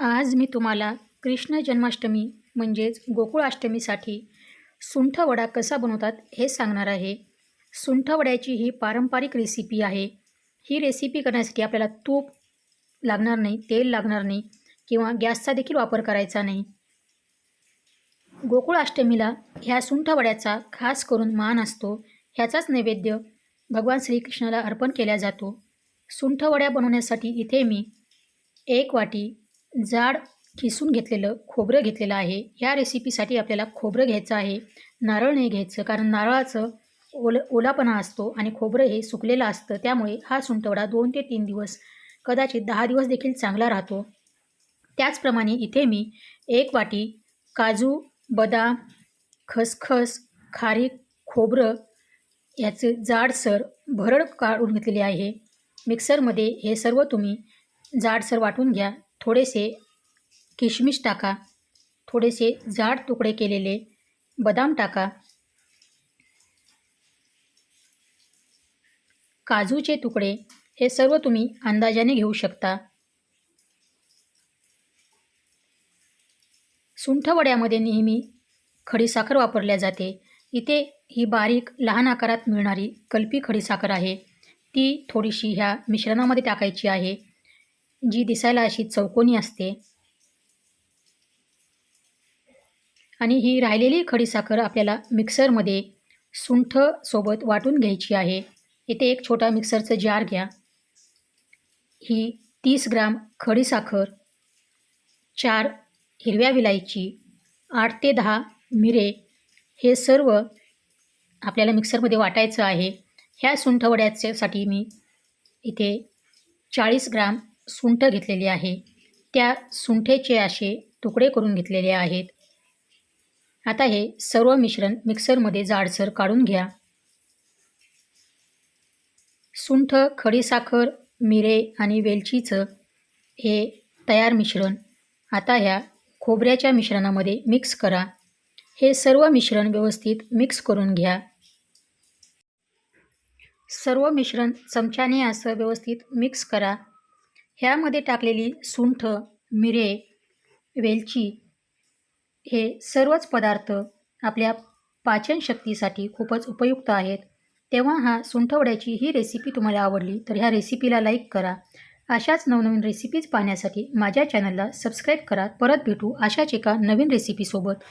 आज मी तुम्हाला कृष्ण जन्माष्टमी म्हणजेच गोकुळाष्टमीसाठी सुंठवडा कसा बनवतात हे सांगणार आहे. सुंठवड्याची ही पारंपरिक रेसिपी आहे. ही रेसिपी करण्यासाठी आपल्याला तूप लागणार नाही तेल लागणार नाही किंवा गॅसचा देखील वापर करायचा नाही. गोकुळाष्टमीला ह्या सुंठवड्याचा खास करून मान असतो. ह्याचाच नैवेद्य भगवान श्रीकृष्णाला अर्पण केला जातो. सुंठवड्या बनवण्यासाठी इथे मी एक वाटी जाड किसून घेतलेलं खोबरं घेतलेलं आहे. ह्या रेसिपीसाठी आपल्याला खोबरं घ्यायचं आहे. नारळ नाही घ्यायचं कारण नारळाचं ओल ओलापणा असतो आणि खोबरं हे सुकलेलं असतं. त्यामुळे हा सुंटवडा दोन ते तीन दिवस कदाचित दहा दिवस देखील चांगला राहतो. त्याचप्रमाणे इथे मी एक वाटी काजू बदाम खसखस खारीक खोबरं याचे जाडसर भरड काढून घेतलेली आहे. मिक्सरमध्ये हे सर्व तुम्ही जाडसर वाटून घ्या. थोडेसे किशमिश टाका थोडेसे जाड तुकडे केलेले बदाम टाका काजूचे तुकडे हे सर्व तुम्ही अंदाजाने घेऊ शकता. सुंठवड्यामध्ये नेहमी खडीसाखर वापरल्या जाते. इथे ही बारीक लहान आकारात मिळणारी कल्पी खडीसाखर आहे. ती थोडीशी ह्या मिश्रणामध्ये टाकायची आहे. जी दिसायला अशी चौकोनी असते. आणि ही राहिलेली खडीसाखर आपल्याला मिक्सरमध्ये सुंठ सोबत वाटून घ्यायची आहे. इथे एक छोटा मिक्सरचं जार घ्या. ही तीस ग्राम खडीसाखर चार हिरव्या विलायची आठ ते दहा मिरे हे सर्व आपल्याला मिक्सरमध्ये वाटायचं आहे. ह्या सुंठवड्याच्यासाठी मी इथे चाळीस ग्राम सुंठ घेतलेली आहे. त्या सुंठेचे असे तुकडे करून घेतलेले आहेत. आता हे सर्व मिश्रण मिक्सरमध्ये जाडसर काढून घ्या. सुंठ खडीसाखर मिरे आणि वेलचीचं हे तयार मिश्रण आता ह्या खोबऱ्याच्या मिश्रणामध्ये मिक्स करा. हे सर्व मिश्रण व्यवस्थित मिक्स करून घ्या. सर्व मिश्रण चमच्याने असं व्यवस्थित मिक्स करा. ह्यामध्ये टाकलेली सुंठ मिरे वेलची हे सर्वच पदार्थ आपल्या पाचनशक्तीसाठी खूपच उपयुक्त आहेत. तेव्हा हा सुंठवड्याची ही रेसिपी तुम्हाला आवडली तर ह्या रेसिपीला लाईक करा. अशाच नवनवीन रेसिपीज पाहण्यासाठी माझ्या चॅनलला सबस्क्राईब करा. परत भेटू अशाच एका नवीन रेसिपीसोबत